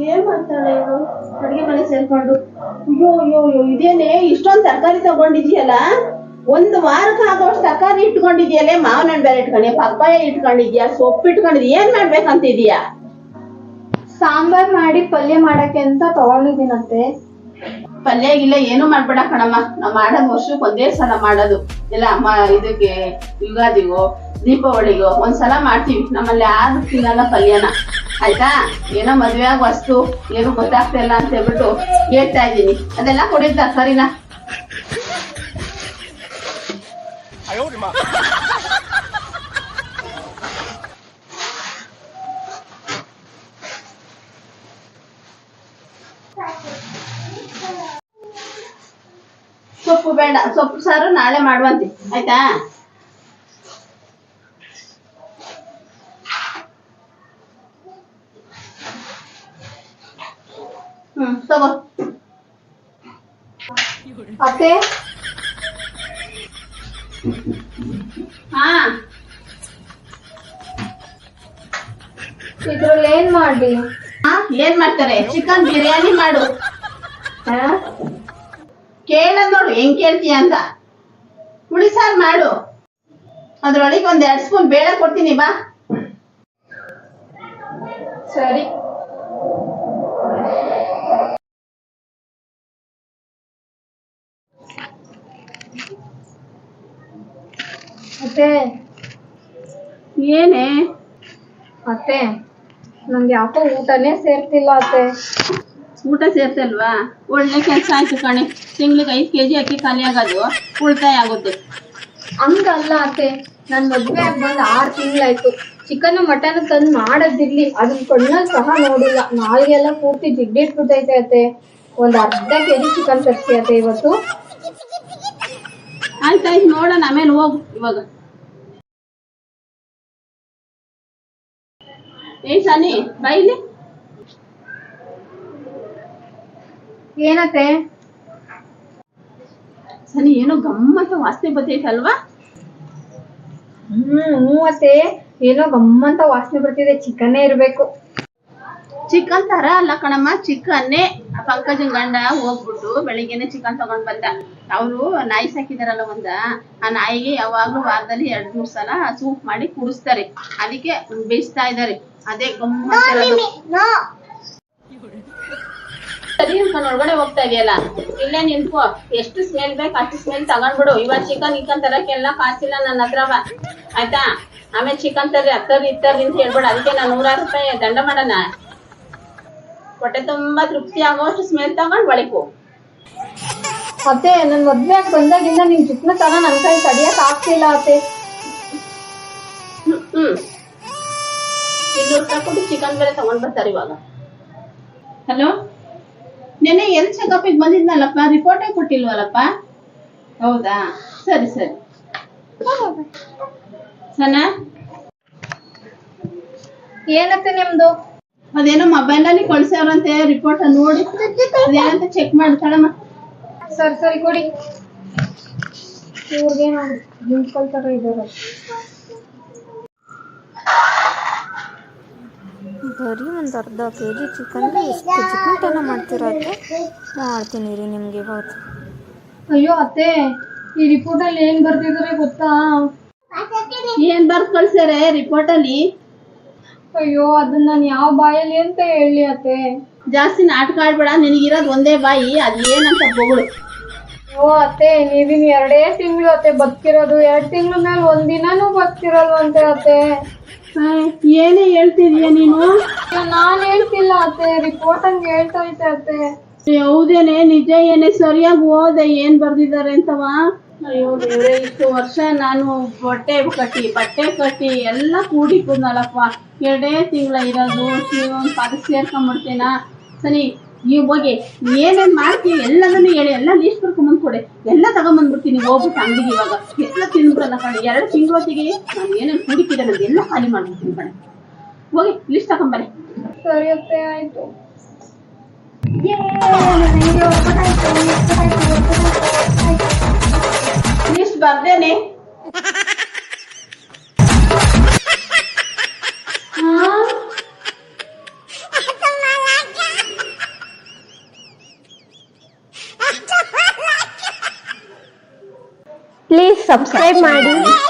ಏನ್ ಮಾಡ್ತಾಳೆ ಇವಳು? ಅಡ್ಗೆ ಮನೆ ಸೇರ್ಕೊಂಡು. ಅಯ್ಯೋ ಅಯ್ಯೋ ಅಯ್ಯೋ ಇದೇನೆ? ಇಷ್ಟೊಂದ್ ತರಕಾರಿ ತಗೊಂಡಿದ್ಯಲ್ಲ? ಒಂದ್ ವಾರಕ್ಕೆ ಆಗೋಷ್ಟು ತರಕಾರಿ ಇಟ್ಕೊಂಡಿದ್ಯಲ್ಲೇ? ಮಾವಿನ ಹಣ್ಣು ಬೇರೆ ಇಟ್ಕೊಂಡಿ ಪಪ್ಪಾಯ ಇಟ್ಕೊಂಡಿದ್ಯಾ? ಸೊಪ್ಪು ಇಟ್ಕೊಂಡಿದ್ಯಾ? ಏನ್ ಮಾಡ್ಬೇಕಂತಿದ್ಯಾ? ಸಾಂಬಾರ್ ಮಾಡಿ ಪಲ್ಯ ಮಾಡಕ್ಕೆ ಅಂತ ತಗೊಂಡಿದ್ದೀನಂತೆ. ಪಲ್ಯ ಇಲ್ಲ ಏನು ಮಾಡ್ಬೇಡ ಕಣಮ್ಮ. ನಾವ್ ಮಾಡೋದ್ ವರ್ಷಕ್ಕೆ ಒಂದೇ ಸಲ ಮಾಡೋದು. ಇಲ್ಲ ಅಮ್ಮ ಇದಕ್ಕೆ ಯುಗಾದಿಗೋ ದೀಪಾವಳಿಗೋ. ಒಂದ್ಸಲ ಮಾಡ್ತೀವಿ. ನಮ್ಮಲ್ಲಿ ಯಾರು ತಿನ್ನಲ್ಲ ಪಲ್ಯನ. ಆಯ್ತಾ? ಏನೋ ಮದ್ವೆ ಆಗ ವಸ್ತು ಏನು ಗೊತ್ತಾಗ್ತಾ ಇಲ್ಲ ಅಂತ ಹೇಳ್ಬಿಟ್ಟು ಹೇಳ್ತಾ ಇದ್ದೀನಿ. ಅದೆಲ್ಲ ಕೊಡಿದ್ದ ಸರಿನಾ? ಸೊಪ್ಪು ಬೇಡ. ಸೊಪ್ಪು ಸಾರು ನಾಳೆ ಮಾಡುವಂತೆ. ಆಯ್ತಾ? ಹ್ಮ್, ತಗೋ. ಅತ್ತೆ ಹಾ. ಇದ್ರಲ್ಲಿ ಏನ್ ಮಾಡ್ಲಿ ಏನ್ ಮಾಡ್ತಾರೆ? ಚಿಕನ್ ಬಿರಿಯಾನಿ ಮಾಡು. ಹಾ? ಕೇಳದ್ ನೋಡು, ಹೆಂಗ್ ಕೇಳ್ತೀಯ ಅಂತ. ಹುಳಿ ಸಾರು ಮಾಡು. ಅದ್ರೊಳಗೆ ಒಂದ್ ಎರಡ್ ಸ್ಪೂನ್ ಬೇಳೆ ಕೊಡ್ತೀನಿ, ಬಾ. ಸರಿ. ಅತ್ತೆ ಏನೇ? ಅತ್ತೆ ನಂಗೆ ಯಾಕೋ ಊಟನೇ ಸೇರ್ತಿಲ್ಲ ಅತ್ತೆ. ಊಟ ಸೇರ್ತಲ್ವಾ? ಒಳ್ಳೆ ಕೆಲ್ಸ ಆಯ್ತು ಕಣೆ. ತಿಂಗ್ಳಿಗೆ ಐದ್ ಕೆಜಿ ಅಕ್ಕಿ ಖಾಲಿ ಆಗೋದು ಉಳಿತಾಯ ಆಗುತ್ತೆ. ಹಂಗಲ್ಲ ಅತ್ತೆ. ನನ್ ಮದ್ವೆ ಆಗಿ ಬಂದ್ ಆರ್ ತಿಂಗ್ಳಾಯ್ತು. ಚಿಕನ್ ಮಟನ್ ತಂದು ಮಾಡೋದಿರ್ಲಿ. ಅದನ್ನ ಕಣ್ಣಲ್ಲಿ ಸಹ ನೋಡಿಲ್ಲ. ನಾಲ್ಗೆಲ್ಲ ಪೂರ್ತಿ ಜಿಡ್ಡಿಟ್ಬಿಟ್ಟೈತೆ ಅತ್ತೆ. ಒಂದ್ ಅರ್ಧ ಕೆಜಿ ಚಿಕನ್ ತರ್ಸಿ ಅತ್ತೆ ಇವತ್ತು. ಆಯ್ತಾಯ್ತು ನೋಡೋಣ ಆಮೇಲೆ ಹೋಗು ಇವಾಗ. ಏ ಸನಿ ಬೈಲಿ ಏನತ್ತೆ? ಸನಿ ಏನೋ ಗಮ್ಮತ್ತ ವಾಸನೆ ಬರ್ತೈತಲ್ವಾ ಹ್ಮ್ ಹ್ಞೂ ಅತ್ತೆ. ಏನೋ ಗಮ್ಮಂತ ವಾಸನೆ ಬರ್ತಿದೆ ಚಿಕನ್ನೇ ಇರ್ಬೇಕು. ಚಿಕನ್ ತರ ಅಲ್ಲ ಕಣಮ್ಮ ಚಿಕನ್ನೇ ಪಂಕಜನ್ ಗಂಡ ಹೋಗ್ಬಿಟ್ಟು ಬೆಳಿಗ್ಗೆನೆ ಚಿಕನ್ ತಗೊಂಡ್ ಬಂದ. ಅವರು ನಾಯಿ ಸಾಕಿದಾರಲ್ಲ ಒಂದ ಆ ನಾಯಿಗೆ ಯಾವಾಗ್ಲೂ ವಾರದಲ್ಲಿ ಎರಡ್ ಮೂರ್ ಸಲ ಸೂಪ್ ಮಾಡಿ ಕುಡಿಸ್ತಾರೆ. ಅದಕ್ಕೆ ಬೇಯಿಸ್ತಾ ಇದಾರೆ. ಅದೇ ಸರಿ ಒಳಗಡೆ ಹೋಗ್ತಾ ಇದೆಯಲ್ಲ ಇಲ್ಲೇ ನಿಂತು ಎಷ್ಟು ಸ್ಮೆಲ್ ಬೇಕು ಅಷ್ಟು ಸ್ಮೆಲ್ ತಗೊಂಡ್ಬಿಡು. ಇವಾಗ ಚಿಕನ್ ಇಕ್ಕನ್ ತರಕ್ಕೆಲ್ಲ ಕಾಸಿಲ್ಲ ನನ್ನ ಹತ್ರ ಆಯ್ತಾ? ಆಮೇಲೆ ಚಿಕನ್ ತರ್ರಿ ಹತ್ತರ್ ಇತ್ತರ್ರಿ ಅಂತ ಹೇಳ್ಬೇಡ. ಅದಕ್ಕೆ ನಾನು ನೂರಾರು ರೂಪಾಯಿ ದಂಡ ಮಾಡೋಣ. ಹೊಟ್ಟೆ ತುಂಬಾ ತೃಪ್ತಿ ಆಗೋಷ್ಟು ಸ್ಮೆಲ್ ತಗೊಂಡು ಒಳಗೆ ಹೋಗು. ಅತ್ತೆ ನನ್ ಮದ್ವೆ ಆಗಿ ಬಂದಾಗಿಂದ ನಿಮ್ ಚಿಕ್ಕನ ತರ ನನ್ ಕೈ ತಡಿಯಕ್ ಆಗ್ತಿಲ್ಲ ಅತ್ತೆ. ಹ್ಮ್ ಹ್ಮ್. ಇನ್ನೂರು ರೂಪಾಯಿ ಕೊಟ್ಟು ಚಿಕನ್ ಬೇರೆ ತಗೊಂಡ್ ಬರ್ತಾರೆ ಇವಾಗ. ಹಲೋ ನೆನ್ನೆ ಎಲ್ ಚೆಕಪ್ಗೆ ಬಂದಿದ್ನಲ್ಲಪ್ಪ? ರಿಪೋರ್ಟೇ ಕೊಟ್ಟಿಲ್ವಲ್ಲಪ್ಪ? ಹೌದಾ? ಸರಿ ಸರಿ. ಸನ? ಏನತ್ತೆ ನಿಮ್ದು? ಅದೇನೋ ಮೊಬೈಲ್ ಅಲ್ಲಿ ಕಳ್ಸ್ಯಾವ್ರಂತೆ ರಿಪೋರ್ಟ್ ನೋಡಿ. ಅದೇನಂತ ಚೆಕ್ ಮಾಡ್ತಾಳಮ್ಮ ಸರಿ ಸರಿ ಕೊಡಿ. ಇವ್ರಿಗೇನು ನಿಂತ್ಕೊಳ್ತಾರ ಇದಾರೆ. ಬರೀ ಒಂದು ಅರ್ಧ ಕೆ ಜಿ ಚಿಕನ್ ಎಷ್ಟು ಚಿಕನ್ ಮಾಡ್ತಿರತ್ತೆ ಮಾಡ್ತೀನಿ ರೀ ನಿಮಗೆ ಇವತ್ತು. ಅಯ್ಯೋ ಅತ್ತೆ ಈ ರಿಪೋರ್ಟ್ ಅಲ್ಲಿ ಏನ್ ಬರ್ತಿದಾರೆ ಗೊತ್ತಾ? ಏನ್ ಬರ್ದು ಕಳ್ಸ್ಯಾರೆ ರಿಪೋರ್ಟ್ ಅಲ್ಲಿ? ಅಯ್ಯೋ ಅದನ್ನ ನಾನು ಯಾವ ಬಾಯಲ್ಲಿ ಅಂತ ಹೇಳಿ ಅತ್ತೆ? ಜಾಸ್ತಿ ನಾಟಕ ಆಡ್ಬೇಡ ನಿನಗಿರೋದ್ ಒಂದೇ ಬಾಯಿ ಅದ್ ಏನಂತ ಬೊಗಳು. ಓ ಅತ್ತೆ ನೀವಿನ್ ಎರಡೇ ತಿಂಗಳು ಅತ್ತೆ ಬದುಕಿರೋದು. ಎರಡ್ ತಿಂಗಳ ಮೇಲೆ ಒಂದಿನಾನು ಬದುಕಿರಲ್ವಂತೆ ಅತ್ತೆ? ಏನೇ ಹೇಳ್ತಿದ್ಯಾ ನೀನು? ನಾನು ನಾನ್ ಹೇಳ್ತಿಲ್ಲ ಅತ್ತೆ ರಿಪೋರ್ಟ್ ಹಂಗೆ ಹೇಳ್ತಾ ಐತೆ ಅತ್ತೆ. ಹೌದೇನೆ ನಿಜ ಏನೇ ಸರಿಯಾಗಿ ಓದೆ ಏನ್ ಬರ್ದಿದ್ದಾರೆ ಅಂತವಾ? ಅಯ್ಯೋ ದೇವ್ರೆ, ಇಷ್ಟು ವರ್ಷ ನಾನು ಬಟ್ಟೆ ಕಟ್ಟಿ ಬಟ್ಟೆ ಕಟ್ಟಿ ಎಲ್ಲ ಕೂಡಿ ಎರಡೇ ತಿಂಗಳ ಇರೋದು ಒಂದು ಪದ ಸೇರ್ಕೊಂಡ್ಬಿಡ್ತೇನ ಸರಿ ನೀವು ಹೋಗಿ, ಏನೇನ್ ಮಾಡ್ತೀವಿ ಎಲ್ಲದನ್ನು ಹೇಳಿ, ಎಲ್ಲ ಲೀಸ್ಟ್ ಬರ್ಕೊಂಬಂದ್ ಕೊಡಿ. ಎಲ್ಲ ತಗೊಂಬಂದ್ಬಿಡ್ತೀನಿ ಹೋಗ್ಬಿಟ್ಟು ಅಂಗಡಿಗೆ ಇವಾಗ. ಎಲ್ಲ ತಿಂದ್ಬಿಡಲ್ಲ ಕಣೆ, ಎರಡು ತಿಂಗಳೊತ್ತಿಗೆ ನಾನು ಏನೇನು ಕೂಡಿಕಿದೆ ನಂದು ಎಲ್ಲ ಖಾಲಿ ಮಾಡ್ಬಿಡ್ತೀನಿ ಕಣೆ. ಹೋಗಿ ಲಿಸ್ಟ್ ತಗೊಂಬರ್ರಿ ಸರಿ ಆಯ್ತು. Yeah. birthday, ne? Please subscribe my dear.